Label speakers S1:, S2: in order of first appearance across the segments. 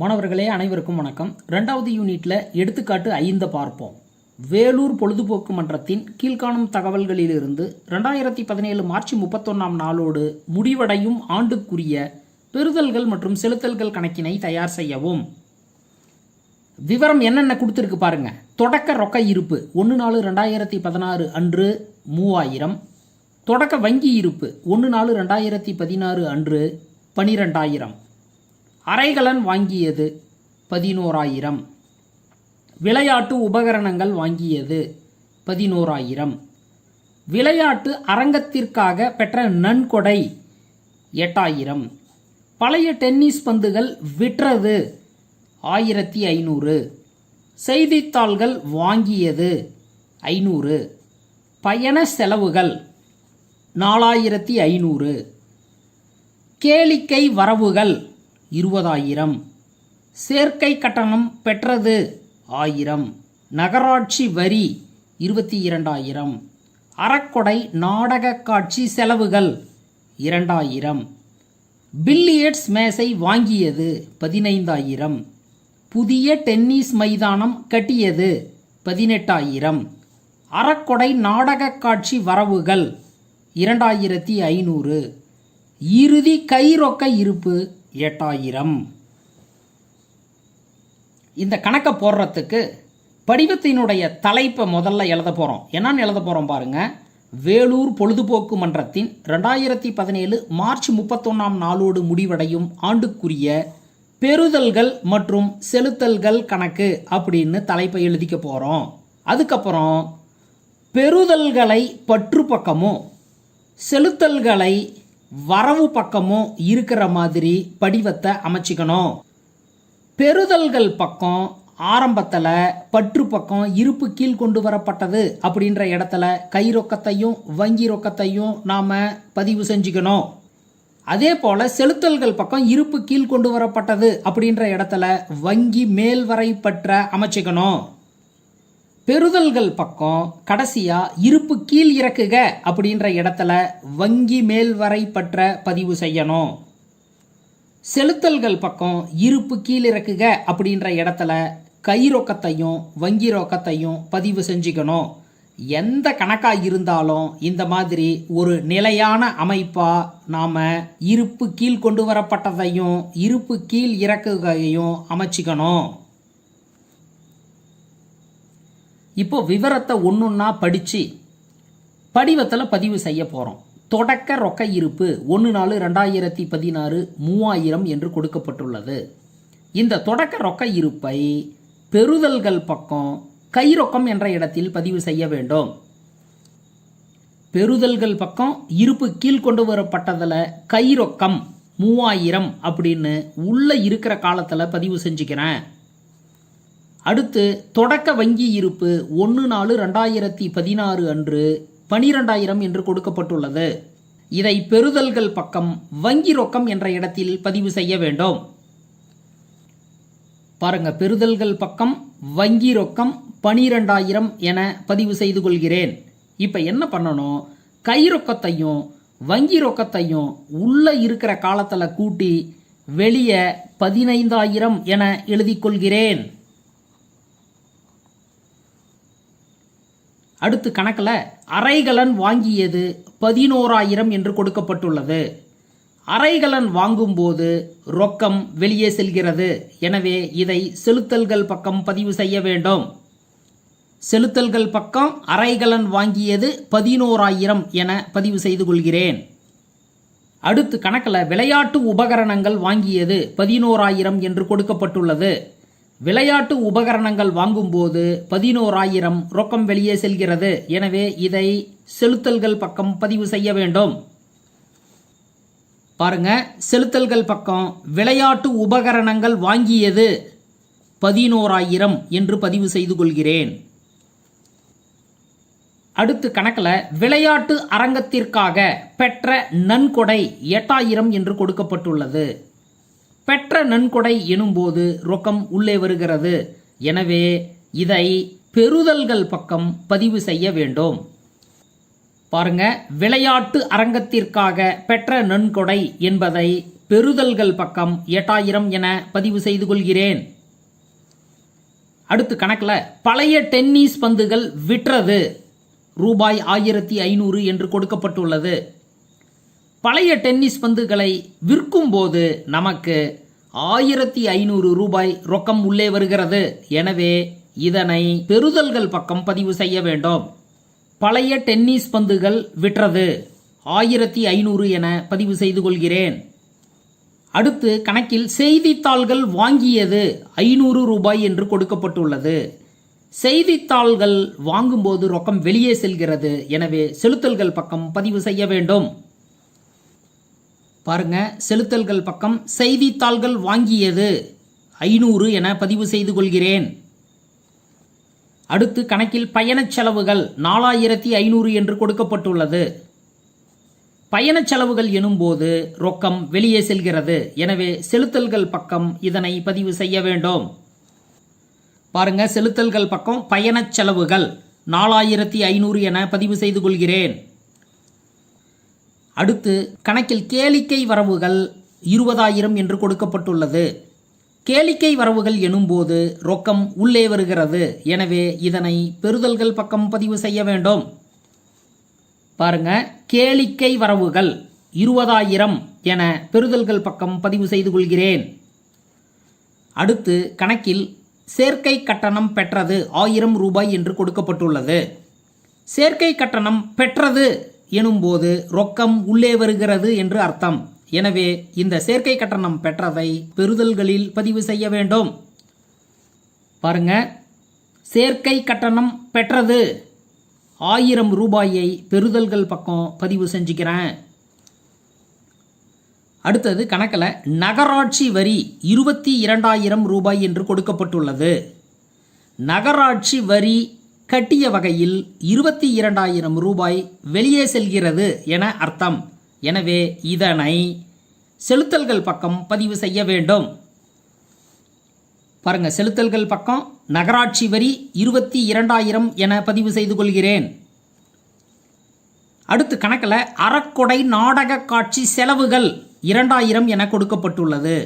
S1: மாணவர்களே அனைவருக்கும் வணக்கம். ரெண்டாவது யூனிட்ல எடுத்துக்காட்டு ஐந்து பார்ப்போம். வேலூர் பொழுதுபோக்கு மன்றத்தின் கீழ்காணும் தகவல்களிலிருந்து ரெண்டாயிரத்தி பதினேழு மார்ச் முப்பத்தொன்னாம் நாளோடு முடிவடையும் ஆண்டுக்குரிய பெறுதல்கள் மற்றும் செலுத்தல்கள் கணக்கினை தயார் செய்யவும். விவரம் என்னென்ன கொடுத்துருக்கு பாருங்க. தொடக்க ரொக்க இருப்பு ஒன்று நாலு ரெண்டாயிரத்தி பதினாறு அன்று மூவாயிரம். தொடக்க வங்கி இருப்பு ஒன்று நாலு ரெண்டாயிரத்தி பதினாறு அன்று பனிரெண்டாயிரம். அரைகலன் வாங்கியது பதினோராயிரம். விளையாட்டு உபகரணங்கள் வாங்கியது பதினோராயிரம். விளையாட்டு அரங்கத்திற்காக பெற்ற நன்கொடை எட்டாயிரம். பழைய டென்னிஸ் பந்துகள் விற்றது ஆயிரத்தி ஐநூறு. செய்தித்தாள்கள் வாங்கியது ஐநூறு. பயண செலவுகள் நாலாயிரத்தி ஐநூறு. கேளிக்கை வரவுகள் இருபதாயிரம். சேர்க்கை கட்டணம் பெற்றது ஆயிரம். நகராட்சி வரி இருபத்தி இரண்டாயிரம் அறக்கொடை நாடக காட்சி செலவுகள் இரண்டாயிரம். பில்லியட்ஸ் மேசை வாங்கியது பதினைந்தாயிரம். புதிய டென்னிஸ் மைதானம் கட்டியது பதினெட்டாயிரம். அறக்கொடை நாடக காட்சி வரவுகள் இரண்டாயிரத்தி ஐநூறு. இறுதி கைரொக்க இருப்பு எட்டாயிரம். இந்த கணக்கை போடுறதுக்கு படிவத்தினுடைய தலைப்பை முதல்ல எழுத போகிறோம் என்னன்னு எழுத போகிறோம் பாருங்க. வேலூர் பொழுதுபோக்கு மன்றத்தின் ரெண்டாயிரத்தி பதினேழு மார்ச் முப்பத்தொன்னாம் நாளோடு முடிவடையும் ஆண்டுக்குரிய பெறுதல்கள் மற்றும் செலுத்தல்கள் கணக்கு அப்படின்னு தலைப்பை எழுதிக்க போகிறோம் அதுக்கப்புறம் பெறுதல்களை பற்று பக்கமும் செலுத்தல்களை வரவு பக்கமும் இருக்கிற மாதிரி படிவத்தை அமைச்சிக்கணும். பெறுதல்கள் பக்கம் ஆரம்பத்தில் பற்று பக்கம் இருப்பு கீழ் கொண்டு வரப்பட்டது அப்படின்ற இடத்துல கை ரொக்கத்தையும் வங்கி ரொக்கத்தையும் நாம் பதிவு செஞ்சுக்கணும். அதே போல் செலுத்தல்கள் பக்கம் இருப்பு கீழ் கொண்டு வரப்பட்டது அப்படின்ற இடத்துல வங்கி மேல்வரை பற்ற அமைச்சிக்கணும். பெறுதல்கள் பக்கம் கடைசியா இருப்பு கீழ் இறக்குக அப்படின்ற இடத்துல வங்கி மேல்வரை பற்ற பதிவு செய்யணும். செலுத்தல்கள் பக்கம் இருப்பு கீழ் இறக்குக அப்படின்ற இடத்துல கை ரொக்கத்தையும் வங்கி ரொக்கத்தையும் பதிவு செஞ்சுக்கணும். எந்த கணக்காக இருந்தாலும் இந்த மாதிரி ஒரு நிலையான அமைப்பாக நாம் இருப்பு கீழ் கொண்டு வரப்பட்டதையும் இருப்பு கீழ் இறக்குகையும் அமைச்சிக்கணும். இப்போ விவரத்தை ஒன்றுன்னா படித்து படிவத்தில் பதிவு செய்ய போகிறோம் தொடக்க ரொக்க இருப்பு ஒன்று நாலு ரெண்டாயிரத்தி பதினாறு மூவாயிரம் என்று கொடுக்கப்பட்டுள்ளது. இந்த தொடக்க ரொக்க இருப்பை பெறுதல்கள் பக்கம் கை ரொக்கம் என்ற இடத்தில் பதிவு செய்ய வேண்டும். பெறுதல்கள் பக்கம் இருப்பு கீழ் கொண்டு வரப்பட்டதில் கை ரொக்கம் மூவாயிரம் அப்படின்னு உள்ள இருக்கிற காலத்தில் பதிவு செஞ்சுக்கிறேன். அடுத்து தொடக்க வங்கி இருப்பு ஒன்று நாலு ரெண்டாயிரத்தி பதினாறு அன்று பனிரெண்டாயிரம் என்று கொடுக்கப்பட்டுள்ளது. இதை பெறுதல்கள் பக்கம் வங்கி ரொக்கம் என்ற இடத்தில் பதிவு செய்ய வேண்டும். பாருங்க பெறுதல்கள் பக்கம் வங்கி ரொக்கம் பனிரெண்டாயிரம் என பதிவு செய்து கொள்கிறேன். இப்போ என்ன பண்ணணும்? கை ரொக்கத்தையும் வங்கி ரொக்கத்தையும் உள்ள இருக்கிற காலத்தில் கூட்டி வெளியே பதினைந்தாயிரம் என எழுதிக்கொள்கிறேன் அடுத்து கணக்கில் அரைகலன் வாங்கியது பதினோராயிரம் என்று கொடுக்கப்பட்டுள்ளது. அரைகலன் வாங்கும்போது ரொக்கம் வெளியே செல்கிறது. எனவே இதை செலுத்தல்கள் பக்கம் பதிவு செய்ய வேண்டும். செலுத்தல்கள் பக்கம் அரைகலன் வாங்கியது பதினோராயிரம் என பதிவு செய்து கொள்கிறேன். அடுத்து கணக்கில் விளையாட்டு உபகரணங்கள் வாங்கியது பதினோராயிரம் என்று கொடுக்கப்பட்டுள்ளது. விளையாட்டு உபகரணங்கள் வாங்கும்போது பதினோராயிரம் ரொக்கம் வெளியே செல்கிறது. எனவே இதை செலுத்தல்கள் பக்கம் பதிவு செய்ய வேண்டும். பாருங்க செலுத்தல்கள் பக்கம் விளையாட்டு உபகரணங்கள் வாங்கியது பதினோராயிரம் என்று பதிவு செய்து கொள்கிறேன். அடுத்து கணக்கில் விளையாட்டு அரங்கத்திற்காக பெற்ற நன்கொடை எட்டாயிரம் என்று கொடுக்கப்பட்டுள்ளது. பெற்ற நன்கொடை எனும்போது ரொக்கம் உள்ளே வருகிறது. எனவே இதை பெறுதல்கள் பக்கம் பதிவு செய்ய வேண்டும். பாருங்க விளையாட்டு அரங்கத்திற்காக பெற்ற நன்கொடை என்பதை பெறுதல்கள் பக்கம் எட்டாயிரம் என பதிவு செய்து கொள்கிறேன். அடுத்து கணக்கில் பழைய டென்னிஸ் பந்துகள் விற்றது. ரூபாய் ஆயிரத்தி ஐநூறு என்று கொடுக்கப்பட்டுள்ளது. பழைய டென்னிஸ் பந்துகளை விற்கும்போது நமக்கு ஆயிரத்தி ஐநூறு ரூபாய் ரொக்கம் உள்ளே வருகிறது. எனவே இதனை பெறுதல்கள் பக்கம் பதிவு செய்ய வேண்டும். பழைய டென்னிஸ் பந்துகள் விற்றது. ஆயிரத்தி ஐநூறு என பதிவு செய்து கொள்கிறேன். அடுத்து கணக்கில் செய்தித்தாள்கள் வாங்கியது ஐநூறு ரூபாய் என்று கொடுக்கப்பட்டுள்ளது. செய்தித்தாள்கள் வாங்கும்போது ரொக்கம் வெளியே செல்கிறது. எனவே செலுத்தல்கள் பக்கம் பதிவு செய்ய வேண்டும். பாருங்க செலுத்தல்கள் பக்கம் செய்தித்தாள்கள் வாங்கியது. ஐநூறு என பதிவு செய்து கொள்கிறேன். அடுத்து கணக்கில் பயணச் செலவுகள் நாலாயிரத்தி ஐநூறு என்று கொடுக்கப்பட்டுள்ளது. பயணச் செலவுகள் எனும்போது ரொக்கம் வெளியே செல்கிறது. எனவே செலுத்தல்கள் பக்கம் இதனை பதிவு செய்ய வேண்டும். பாருங்க செலுத்தல்கள் பக்கம் பயணச் செலவுகள் நாலாயிரத்தி ஐநூறு என பதிவு செய்து கொள்கிறேன். அடுத்து கணக்கில் கேளிக்கை வரவுகள் இருபதாயிரம் என்று கொடுக்கப்பட்டுள்ளது. கேளிக்கை வரவுகள் எனும்போது ரொக்கம் உள்ளே வருகிறது. எனவே இதனை பெறுதல்கள் பக்கம் பதிவு செய்ய வேண்டும். பாருங்க கேளிக்கை வரவுகள் இருபதாயிரம் என பெறுதல்கள் பக்கம் பதிவு செய்து கொள்கிறேன். அடுத்து கணக்கில் சேர்க்கை கட்டணம் பெற்றது ஆயிரம் ரூபாய் என்று கொடுக்கப்பட்டுள்ளது. சேர்க்கை கட்டணம் பெற்றது எனும்போது ரொக்கம் உள்ளே வருகிறது என்று அர்த்தம். எனவே இந்த சேர்க்கை கட்டணம் பெற்றதை பெறுதல்களில் பதிவு செய்ய வேண்டும். பாருங்க. சேர்க்கை கட்டணம் பெற்றது. ஆயிரம் ரூபாயை பெறுதல்கள் பக்கம் பதிவு செஞ்சுக்கிறேன். அடுத்தது கணக்கில் நகராட்சி வரி இருபத்தி இரண்டாயிரம் ரூபாய் என்று கொடுக்கப்பட்டுள்ளது. நகராட்சி வரி கட்டிய வகையில் இருபத்தி இரண்டாயிரம் ரூபாய் வெளியே செல்கிறது என அர்த்தம். எனவே இதனை செலுத்தல்கள் பக்கம் பதிவு செய்ய வேண்டும். பாருங்க செலுத்தல்கள் பக்கம் நகராட்சி வரி இருபத்தி இரண்டாயிரம் என பதிவு செய்து கொள்கிறேன். அடுத்து கணக்கில் அறக்கொடை நாடக காட்சி செலவுகள் இரண்டாயிரம் என கொடுக்கப்பட்டுள்ளது.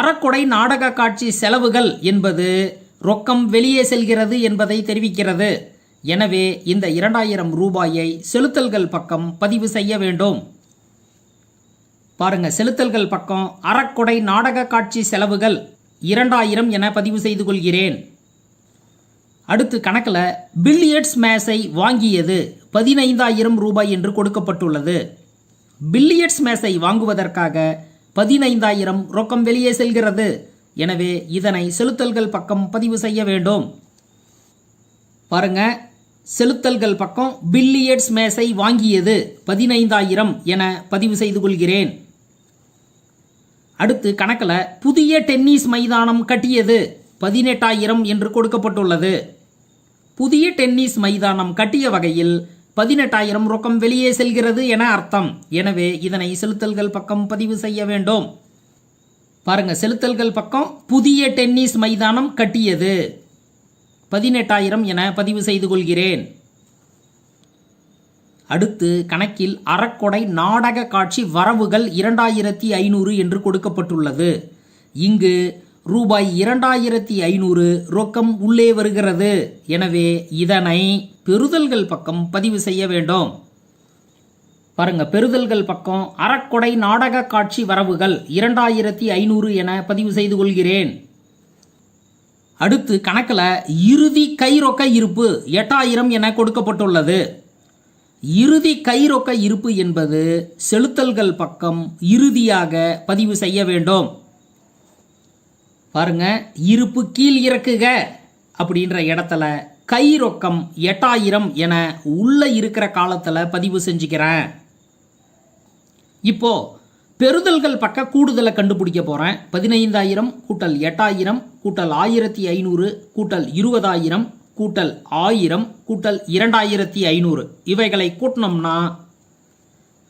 S1: அறக்கொடை நாடக காட்சி செலவுகள் என்பது ரொக்கம் வெளியே செல்கிறது என்பதை தெரிவிக்கிறது. எனவே இந்த இரண்டாயிரம் ரூபாயை செலுத்தல்கள் பக்கம் பதிவு செய்ய வேண்டும். பாருங்க செலுத்தல்கள் பக்கம் அறக்குடை நாடக காட்சி செலவுகள் இரண்டாயிரம் என பதிவு செய்து கொள்கிறேன். அடுத்து கணக்கில் பில்லியட்ஸ் மேசை வாங்கியது பதினைந்தாயிரம் ரூபாய் என்று கொடுக்கப்பட்டுள்ளது. பில்லியட்ஸ் மேசை வாங்குவதற்காக பதினைந்தாயிரம் ரொக்கம் வெளியே செல்கிறது. எனவே இதனை செலுத்தல்கள் பக்கம் பதிவு செய்ய வேண்டும். பாருங்க செலுத்தல்கள் பக்கம் பில்லியட்ஸ் மேசை வாங்கியது பதினைந்தாயிரம் என பதிவு செய்து கொள்கிறேன். அடுத்து கணக்கில் புதிய டென்னிஸ் மைதானம் கட்டியது பதினெட்டாயிரம் என்று கொடுக்கப்பட்டுள்ளது. புதிய டென்னிஸ் மைதானம் கட்டிய வகையில் பதினெட்டாயிரம் ரொக்கம் வெளியே செல்கிறது என அர்த்தம். எனவே இதனை செலுத்தல்கள் பக்கம் பதிவு செய்ய வேண்டும். பாருங்க செலுத்தல்கள் பக்கம் புதிய டென்னிஸ் மைதானம் கட்டியது. பதினெட்டாயிரம் என பதிவு செய்து கொள்கிறேன். அடுத்து கணக்கில் அறக்கொடை நாடக காட்சி வரவுகள் இரண்டாயிரத்தி ஐநூறு என்று கொடுக்கப்பட்டுள்ளது. இங்கு ரூபாய் இரண்டாயிரத்தி ஐநூறு ரொக்கம் உள்ளே வருகிறது. எனவே இதனை பெறுதல்கள் பக்கம் பதிவு செய்ய வேண்டும். பாருங்க பெறுதல்கள் பக்கம் அறக்கொடை நாடக காட்சி வரவுகள் இரண்டாயிரத்தி ஐநூறு என பதிவு செய்து கொள்கிறேன். அடுத்து கணக்கில் இறுதி கைரொக்க இருப்பு எட்டாயிரம் என கொடுக்கப்பட்டுள்ளது. இறுதி கைரொக்க இருப்பு என்பது செலுத்தல்கள் பக்கம் இறுதியாக பதிவு செய்ய வேண்டும். பாருங்க இருப்பு கீழ் இறக்குக அப்படின்ற இடத்துல கை ரொக்கம் எட்டாயிரம் என உள்ள இருக்கிற காலத்தில் பதிவு செஞ்சுக்கிறேன். இப்போ பெறுதல்கள் பக்க கூடுதலை கண்டுபிடிக்க போகிறேன் பதினைந்தாயிரம் கூட்டல் எட்டாயிரம் கூட்டல் ஆயிரத்தி ஐநூறு கூட்டல் இருபதாயிரம் கூட்டல் ஆயிரம் கூட்டல் இரண்டாயிரத்தி ஐநூறு. இவைகளை கூட்டினோம்னா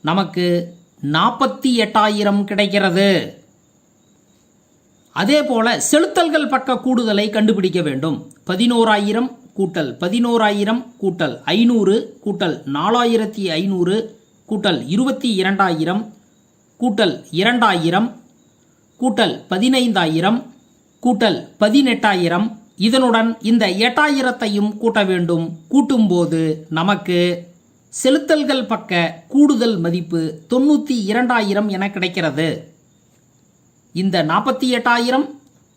S1: நமக்கு நாற்பத்தி எட்டாயிரம் கிடைக்கிறது. அதே போல செலுத்தல்கள் பக்க கூடுதலை கண்டுபிடிக்க வேண்டும். பதினோராயிரம் கூட்டல் பதினோராயிரம் கூட்டல் ஐநூறு கூட்டல் நாலாயிரத்தி ஐநூறு கூட்டல் இருபத்தி இரண்டாயிரம் கூட்டல் இரண்டாயிரம் கூட்டல் பதினைந்தாயிரம் கூட்டல் பதினெட்டாயிரம். இதனுடன் இந்த எட்டாயிரத்தையும் கூட்ட வேண்டும். கூட்டும்போது நமக்கு செலுத்தல்கள் பக்க கூடுதல் மதிப்பு தொண்ணூற்றி இரண்டாயிரம் என கிடைக்கிறது. இந்த நாற்பத்தி எட்டாயிரம்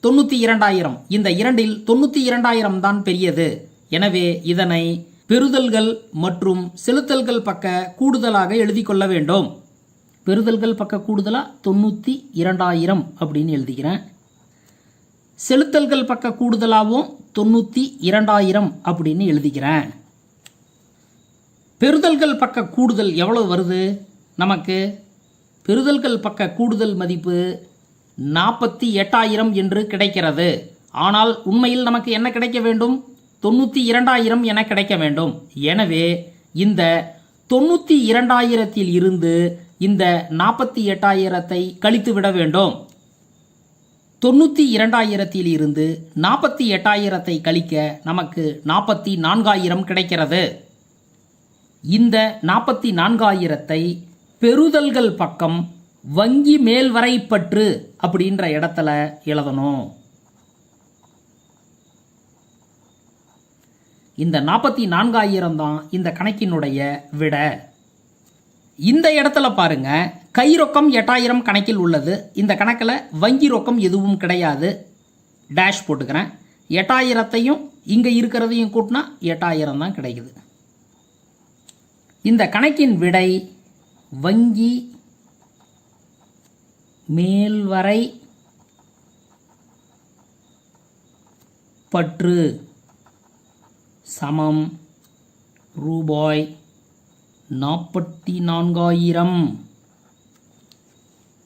S1: தொண்ணூற்றி இரண்டாயிரம். இந்த இரண்டில் தொண்ணூற்றி இரண்டாயிரம் தான் பெரியது. எனவே இதனை பெறுதல்கள் மற்றும் செலுத்தல்கள் பக்க கூடுதலாக எழுதி கொள்ள வேண்டும். பெறுதல்கள் பக்க கூடுதலாக தொண்ணூற்றி இரண்டாயிரம் அப்படின்னு எழுதிக்கிறேன் செலுத்தல்கள் பக்க கூடுதலாகவும் தொண்ணூற்றி இரண்டாயிரம் அப்படின்னு எழுதிக்கிறேன் பெறுதல்கள் பக்க கூடுதல் எவ்வளோ வருது? நமக்கு பெறுதல்கள் பக்க கூடுதல் மதிப்பு நாற்பத்தி எட்டாயிரம் என்று கிடைக்கிறது. ஆனால் உண்மையில் நமக்கு என்ன கிடைக்க வேண்டும்? தொண்ணூற்றி இரண்டாயிரம் என கிடைக்க வேண்டும். எனவே இந்த தொண்ணூற்றி இரண்டாயிரத்தில் இருந்து இந்த நாற்பத்தி எட்டாயிரத்தை கழித்து விட வேண்டும். தொண்ணூற்றி இரண்டாயிரத்தில் இருந்து நாற்பத்தி எட்டாயிரத்தை கழிக்க நமக்கு நாற்பத்தி நான்காயிரம் கிடைக்கிறது. இந்த நாற்பத்தி நான்காயிரத்தை பெறுதல்கள் பக்கம் வங்கி மேல்வரைப்பற்று அப்படின்ற இடத்துல எழுதணும். இந்த நாற்பத்தி நான்காயிரம் தான் இந்த கணக்கினுடைய விட. இந்த இடத்துல பாருங்க கை ரொக்கம் எட்டாயிரம் கணக்கில் உள்ளது. இந்த கணக்கில் வங்கி ரொக்கம் எதுவும் கிடையாது. டேஷ் போட்டுக்கிறேன். எட்டாயிரத்தையும் இங்கே இருக்கிறதையும் கூட்டினா எட்டாயிரம் தான் கிடைக்குது. இந்த கணக்கின் விடை வங்கி மேல்வரை பற்று. சமம். ரூபாய் நாற்பத்தி நான்காயிரம்.